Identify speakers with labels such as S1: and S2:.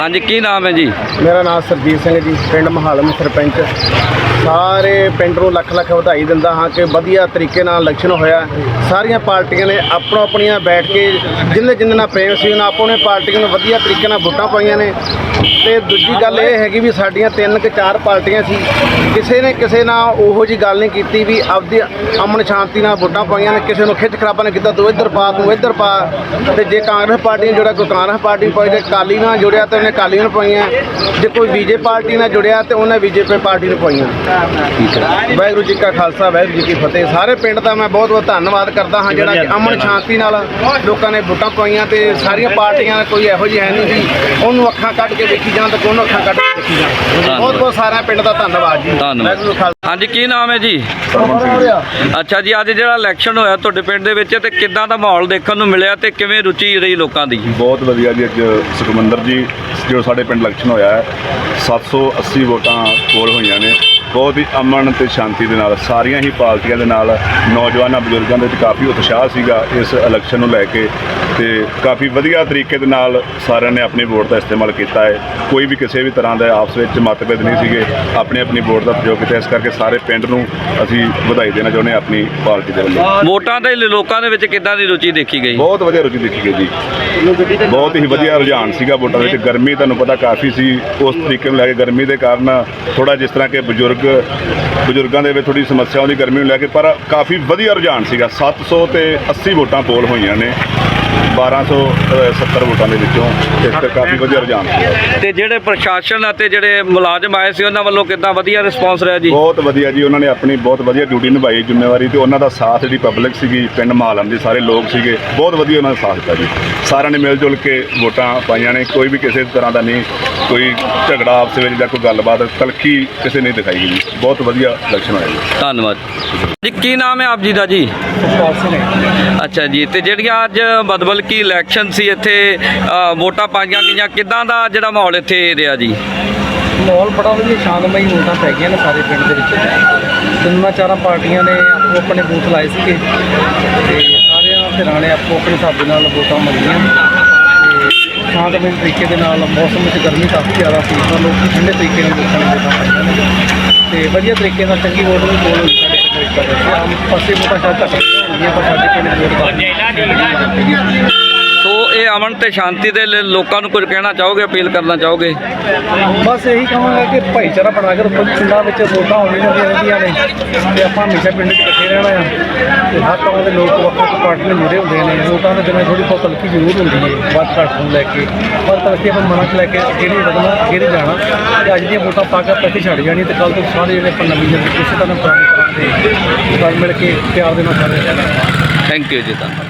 S1: ਹਾਂਜੀ ਕੀ ਨਾਮ ਹੈ ਜੀ?
S2: ਮੇਰਾ ਨਾਮ ਸਰਜੀਤ ਸਿੰਘ ਜੀ ਪਿੰਡ ਮਹਾਲਮ ਸਰਪੰਚ। ਸਾਰੇ ਪਿੰਡ ਨੂੰ ਲੱਖ ਲੱਖ ਵਧਾਈ ਦਿੰਦਾ ਹਾਂ ਕਿ ਵਧੀਆ ਤਰੀਕੇ ਨਾਲ ਇਲੈਕਸ਼ਨ ਹੋਇਆ। ਸਾਰੀਆਂ ਪਾਰਟੀਆਂ ਨੇ ਆਪਣੋ ਆਪਣੀਆਂ ਬੈਠ ਕੇ ਜਿੰਨੇ ਜਿੰਨੇ ਨਾਲ ਪ੍ਰੇਮ ਸੀ, ਉਹਨਾਂ ਆਪੋ ਨੇ ਪਾਰਟੀਆਂ ਨੂੰ ਵਧੀਆ ਤਰੀਕੇ ਨਾਲ ਵੋਟਾਂ ਪਾਈਆਂ ਨੇ। ਤੇ ਦੂਜੀ ਗੱਲ ਇਹ ਹੈਗੀ ਵੀ ਸਾਡੀਆਂ ਤਿੰਨ ਕਿ ਚਾਰ ਪਾਰਟੀਆਂ ਸੀ, ਕਿਸੇ ਨੇ ਕਿਸੇ ਨਾਲ ਉਹੋ ਜੀ ਗੱਲ ਨਹੀਂ ਕੀਤੀ ਵੀ ਆਪਦੀ ਅਮਨ ਸ਼ਾਂਤੀ ਨਾਲ ਵੋਟਾਂ ਪਾਈਆਂ ਨੇ, ਕਿਸੇ ਨੂੰ ਖਿੱਚ ਖਰਾਬਾ ਨੇ ਕੀਤਾ, ਤੂੰ ਇੱਧਰ ਪਾ, ਤੂੰ ਇੱਧਰ ਪਾ। ਤੇ ਜੇ ਕਾਂਗਰਸ ਪਾਰਟੀ ਨਾਲ ਜੁੜਿਆ, ਕੋਈ ਕਾਂਗਰਸ ਪਾਰਟੀ ਨੂੰ ਪਾਈ ਜੇ ਕਾਲੀ ਨਾਲ ਜੁੜਿਆ ਤੇ ਉਹਨੇ ਕਾਲੀ ਨੂੰ ਪਾਈਆਂ। ਜੇ ਕੋਈ ਬੀਜੇ ਪਾਰਟੀ ਨਾਲ ਜੁੜਿਆ ਤੇ ਉਹਨੇ ਬੀਜੇਪੀ ਪਾਰਟੀ ਨੂੰ ਪਾਈਆਂ।
S1: ਠੀਕ ਹੈ
S2: ਵਾਹਿਗੁਰੂ ਜੀ ਕਾ ਖਾਲਸਾ ਵਾਹਿਗੁਰੂ ਜੀ ਕੀ ਫਤਿਹ। ਸਾਰੇ ਪਿੰਡ ਦਾ ਮੈਂ ਬਹੁਤ ਬਹੁਤ ਧੰਨਵਾਦ ਕਰਦਾ ਹਾਂ ਜਿਹੜਾ ਕਿ ਅਮਨ ਸ਼ਾਂਤੀ ਨਾਲ ਲੋਕਾਂ ਨੇ ਵੋਟਾਂ ਪਾਈਆਂ ਤੇ ਸਾਰੀਆਂ ਪਾਰਟੀਆਂ ਕੋਈ ਇਹੋ ਜਿਹੀ ਹੈ ਨਹੀਂ ਸੀ। ਉਹਨੂੰ ਅੱਖਾਂ ਕੱਢ ਕੇ ਵੇਖੀ ਜਾਣ ਤੇ ਕੋਨੋਂ ਅੱਖਾਂ ਕੱਢ ਕੇ ਵੇਖੀ ਜਾਣ। ਬਹੁਤ ਬਹੁਤ ਸਾਰਿਆਂ ਪਿੰਡ ਦਾ ਧੰਨਵਾਦ ਜੀ।
S1: ਧੰਨਵਾਦ। ਹਾਂਜੀ ਕੀ ਨਾਮ ਹੈ ਜੀ? ਅੱਛਾ ਜੀ ਅੱਜ ਜਿਹੜਾ ਇਲੈਕਸ਼ਨ ਹੋਇਆ ਤੁਹਾਡੇ ਪਿੰਡ ਦੇ ਵਿੱਚ ਤੇ ਕਿੱਦਾਂ ਦਾ ਮਾਹੌਲ ਦੇਖਣ ਨੂੰ ਮਿਲਿਆ ਤੇ ਕਿਵੇਂ ਰੁਚੀ ਰਹੀ ਲੋਕਾਂ ਦੀ?
S3: ਬਹੁਤ ਵਧੀਆ ਜੀ ਅੱਜ ਸੁਖਮੰਦਰ ਜੀ ਜੋ ਸਾਡੇ ਪਿੰਡ ਇਲੈਕਸ਼ਨ ਹੋਇਆ ਹੈ 780 ਵੋਟਾਂ ਕੋਲ ਹੋਈਆਂ ਨੇ। ਬਹੁਤ ਹੀ ਅਮਨ ਤੇ ਸ਼ਾਂਤੀ ਦੇ ਨਾਲ ਸਾਰੀਆਂ ਹੀ ਪਾਰਟੀਆਂ ਦੇ ਨਾਲ ਨੌਜਵਾਨਾਂ ਬਜ਼ੁਰਗਾਂ ਦੇ ਵਿੱਚ ਕਾਫੀ ਉਤਸ਼ਾਹ ਸੀਗਾ ਇਸ ਇਲੈਕਸ਼ਨ ਨੂੰ ਲੈ ਕੇ ਤੇ ਕਾਫੀ ਵਧੀਆ ਤਰੀਕੇ ਦੇ ਨਾਲ ਸਾਰਿਆਂ ਨੇ ਆਪਣੀ ਵੋਟ ਦਾ ਇਸਤੇਮਾਲ ਕੀਤਾ ਹੈ। ਕੋਈ ਵੀ ਕਿਸੇ ਵੀ ਤਰ੍ਹਾਂ ਦਾ ਆਪਸ ਵਿੱਚ ਮਤਭੇਦ ਨਹੀਂ ਸੀਗੇ। ਆਪਣੀ ਆਪਣੀ ਵੋਟ ਦਾ ਪ੍ਰਯੋਗ ਕੀਤਾ ਇਸ ਕਰਕੇ ਸਾਰੇ ਪਿੰਡ ਨੂੰ ਅਸੀਂ ਵਧਾਈ ਦੇਣਾ ਚਾਹੁੰਦੇ ਹਾਂ ਆਪਣੀ ਪਾਰਟੀ ਦੇ ਵੱਲੋਂ।
S1: ਵੋਟਾਂ ਦੇ ਲੋਕਾਂ ਦੇ ਵਿੱਚ ਕਿੱਦਾਂ ਦੀ ਰੁਚੀ ਦੇਖੀ ਗਈ?
S3: ਬਹੁਤ ਵਧੀਆ ਰੁਚੀ ਦੇਖੀ ਗਈ ਜੀ। ਬਹੁਤ ਹੀ ਵਧੀਆ ਰੁਝਾਨ ਸੀਗਾ ਵੋਟਾਂ ਦੇ ਵਿੱਚ। ਗਰਮੀ ਤੁਹਾਨੂੰ ਪਤਾ ਕਾਫੀ ਸੀ। ਉਸ ਤਰੀਕੇ ਨੂੰ ਲੈ ਕੇ ਗਰਮੀ ਦੇ ਕਾਰਨ ਥੋੜਾ ਜਿਸ ਤਰ੍ਹਾਂ ਕਿ ਬਜ਼ੁਰਗ ਬਜ਼ੁਰਗਾਂ ਦੇ ਵਿੱਚ ਥੋੜੀ ਸਮੱਸਿਆ ਆਉਂਦੀ ਗਰਮੀ ਨੂੰ ਲੈ ਕੇ ਪਰ ਕਾਫੀ ਵਧੀਆ ਰੁਝਾਨ ਸੀਗਾ। 700 ਤੇ 80 ਵੋਟਾਂ ਪੋਲ ਹੋਈਆਂ ਨੇ। 1270 ਵੋਟਾਂ ਦੇ ਵਿੱਚੋਂ ਇਸ ਤੇ ਕਾਫੀ ਵਧੀਆ ਰੁਝਾਨ ਸੀਗਾ।
S1: ਤੇ ਜਿਹੜੇ ਪ੍ਰਸ਼ਾਸਨ ਅਤੇ ਜਿਹੜੇ ਮੁਲਾਜ਼ਮ ਆਏ ਸੀ ਉਹਨਾਂ ਵੱਲੋਂ ਕਿੱਦਾਂ ਵਧੀਆ ਰਿਸਪੌਂਸ ਰਿਹਾ ਜੀ?
S3: ਬਹੁਤ ਵਧੀਆ ਜੀ। ਉਹਨਾਂ ਨੇ ਆਪਣੀ ਬਹੁਤ ਵਧੀਆ ਡਿਊਟੀ ਨਿਭਾਈ ਜ਼ਿੰਮੇਵਾਰੀ ਤੇ ਉਹਨਾਂ ਦਾ ਸਾਥ ਜਿਹੜੀ ਪਬਲਿਕ ਸੀਗੀ ਪਿੰਡ ਮਾਲਮ ਦੇ ਸਾਰੇ ਲੋਕ ਸੀਗੇ ਬਹੁਤ ਵਧੀਆ ਉਹਨਾਂ ਦਾ ਸਾਥ ਦਿੱਤਾ ਜੀ। ਸਾਰਿਆਂ ਨੇ ਮਿਲ ਜੁਲ ਕੇ ਵੋਟਾਂ ਪਾਈਆਂ ਨੇ। ਕੋਈ ਵੀ ਕਿਸੇ ਤਰ੍ਹਾਂ ਦਾ ਨਹੀਂ ਕੋਈ ਝਗੜਾ ਆਪਸ ਵਿੱਚ ਜਾਂ ਕੋਈ ਗੱਲਬਾਤ ਤਲਖੀ ਕਿਸੇ ਨੇ ਦਿਖਾਈ। ਜੀ ਬਹੁਤ ਵਧੀਆ ਇਲੈਕਸ਼ਨ ਹੋਇਆ ਜੀ।
S1: ਧੰਨਵਾਦ। ਜੀ ਕੀ ਨਾਮ ਹੈ ਆਪ ਜੀ ਦਾ ਜੀ? ਅੱਛਾ ਜੀ ਤੇ ਜਿਹੜੀਆਂ ਅੱਜ ਬਦਬਲ ਕੀ ਇਲੈਕਸ਼ਨ ਸੀ ਇੱਥੇ ਅ, ਵੋਟਾਂ ਪਾਈਆਂ ਗਈਆਂ ਕਿੱਦਾਂ ਦਾ ਜਿਹੜਾ ਮਾਹੌਲ ਇੱਥੇ ਰਿਹਾ ਜੀ?
S4: ਮਾਹੌਲ ਬੜਾ ਵਧੀਆ ਸ਼ਾਂਤਮਈ ਵੋਟਾਂ ਪੈ ਗਈਆਂ ਨੇ ਸਾਰੇ ਪਿੰਡ ਦੇ ਵਿੱਚ। ਤਿੰਨਾਂ ਚਾਰਾਂ ਪਾਰਟੀਆਂ ਨੇ ਆਪੋ ਆਪਣੇ ਬੂਥ ਲਾਏ ਸੀਗੇ। ਤੇ ਸਾਰਿਆਂ ਧਿਰਾਂ ਨੇ ਆਪੋ ਆਪਣੇ ਹਿਸਾਬ ਦੇ ਨਾਲ ਵੋਟਾਂ ਮੰਗੀਆਂ। ਸ਼ਾਂਤਮਈ ਤਰੀਕੇ ਦੇ ਨਾਲ ਮੌਸਮ ਵਿੱਚ ਗਰਮੀ ਕਾਫੀ ਜ਼ਿਆਦਾ ਸੀ, ਤਾਂ ਲੋਕ ਠੰਡੇ ਤਰੀਕੇ ਨਾਲ ਲੋਕਾਂ ਨੇ ਤੇ ਵਧੀਆ ਤਰੀਕੇ ਨਾਲ ਚੰਗੀ ਵੋਟ ਵੀ ਕੋਲ ਸਾਡੇ ਪਿੰਡ ਆਮ ਪਾਸੇ ਵੋਟਾਂ ਸ਼ਾਇਦ ਘੱਟ ਹੁੰਦੀਆਂ ਪਰ ਸਾਡੇ ਪਿੰਡ ਵੋਟ ਕਾਫੀ
S1: ਇਹ ਅਮਨ ਤੇ ਸ਼ਾਂਤੀ ਦੇ ਲਈ ਲੋਕਾਂ ਨੂੰ ਕੁਝ ਕਹਿਣਾ ਚਾਹੋਗੇ ਅਪੀਲ ਕਰਨਾ ਚਾਹੋਗੇ?
S4: ਬਸ ਇਹੀ ਕਹਾਂਗਾ ਕਿ ਭਾਈਚਾਰਾ ਬਣਾ ਕੇ ਰੱਖੋ ਪਿੰਡਾਂ ਵਿੱਚ ਵੋਟਾਂ ਹੋਣੀਆਂ ਰਹਿੰਦੀਆਂ ਨੇ ਤੇ ਆਪਾਂ ਹਮੇਸ਼ਾ ਪਿੰਡ 'ਚ ਇਕੱਠੇ ਰਹਿਣਾ ਆ। ਤੇ ਹਰ ਤਰ੍ਹਾਂ ਦੇ ਲੋਕ ਵੱਖ ਵੱਖ ਪਾਰਟੀ ਨਾਲ ਜੁੜੇ ਹੁੰਦੇ ਨੇ ਵੋਟਾਂ ਦੇ ਦਿਨਾਂ ਥੋੜੀ ਬਹੁਤ ਤਲਖੀ ਜ਼ਰੂਰ ਹੁੰਦੀ ਹੈ ਵੱਧ ਘੱਟ ਨੂੰ ਲੈ ਕੇ। ਪਰ ਤਲਖੀ ਆਪਾਂ ਮਨਾਂ 'ਚ ਲੈ ਕੇ ਨਹੀਂ ਵਧਣਾ ਨਹੀਂ ਜਾਣਾ। ਤੇ ਅੱਜ ਦੀਆਂ ਵੋਟਾਂ ਪਾ ਕੇ ਇੱਥੇ ਛੱਡ ਜਾਣੀ ਤੇ ਕੱਲ ਤੋਂ ਸਾਰੇ ਜਿਹੜੇ ਆਪਾਂ ਨਵੀਂ ਨਵੀਂ ਕਿਸੇ ਤਰ੍ਹਾਂ ਪੁਰਾਣੀ ਦੇ ਰਲ ਮਿਲ ਕੇ ਪਿਆਰ ਦੇ ਨਾਲ ਸਾਰੇ ਰਹਿਣਾ।
S1: ਥੈਂਕ ਯੂ ਜੀ ਧੰਨਵਾਦ।